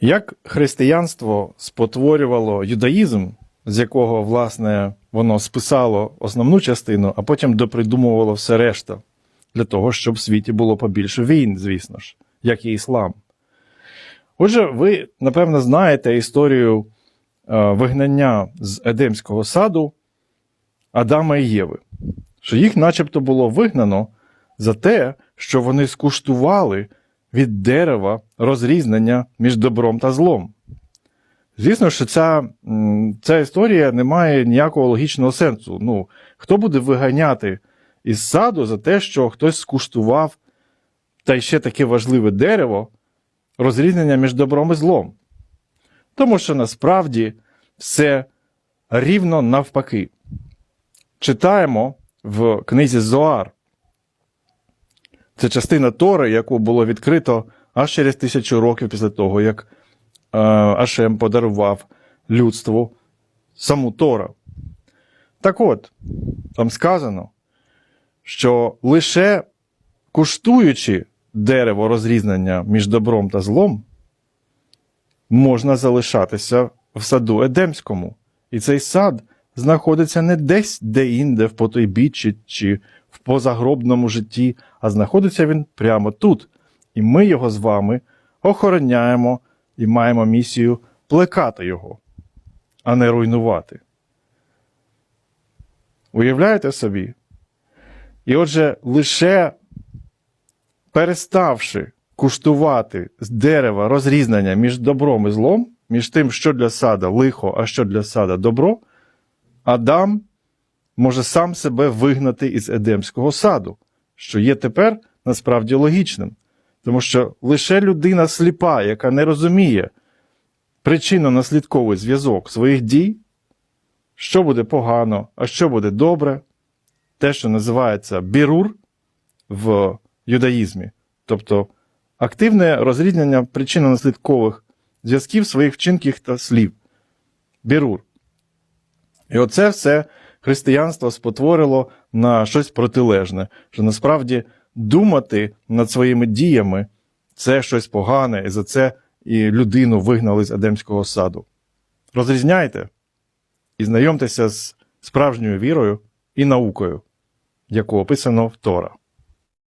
Як християнство спотворювало юдаїзм, з якого, власне, воно списало основну частину, а потім допридумувало все решта, для того, щоб в світі було побільше війн, звісно ж, як і іслам. Отже, ви, напевно, знаєте історію е, вигнання з Едемського саду Адама і Єви, що їх начебто було вигнано за те, що вони скуштували від дерева розрізнення між добром та злом. Звісно, що ця, ця історія не має ніякого логічного сенсу. Ну, хто буде виганяти із саду за те, що хтось скуштував та ще таке важливе дерево розрізнення між добром і злом? Тому що насправді все рівно навпаки. Читаємо в книзі Зоар. Це частина Тори, яку було відкрито аж через тисячу років після того, як е, Ашем подарував людству саму Тора. Так от, там сказано, що лише куштуючи дерево розрізнення між добром та злом, можна залишатися в саду Едемському. І цей сад знаходиться не десь де-інде в потойбіччі чи в позагробному житті, а знаходиться він прямо тут. І ми його з вами охороняємо і маємо місію плекати його, а не руйнувати. Уявляєте собі? І отже, лише переставши куштувати з дерева розрізнення між добром і злом, між тим, що для сада лихо, а що для сада добро, Адам може сам себе вигнати із Едемського саду, що є тепер насправді логічним. Тому що лише людина сліпа, яка не розуміє причинно-наслідковий зв'язок своїх дій, що буде погано, а що буде добре, те, що називається бірур в юдаїзмі, тобто активне розрізнення причинно-наслідкових зв'язків своїх вчинків та слів. Бірур. І оце все християнство спотворило на щось протилежне, що насправді думати над своїми діями це щось погане, і за це і людину вигнали з Едемського саду. Розрізняйте і знайомтеся з справжньою вірою і наукою, яку описано в Тора.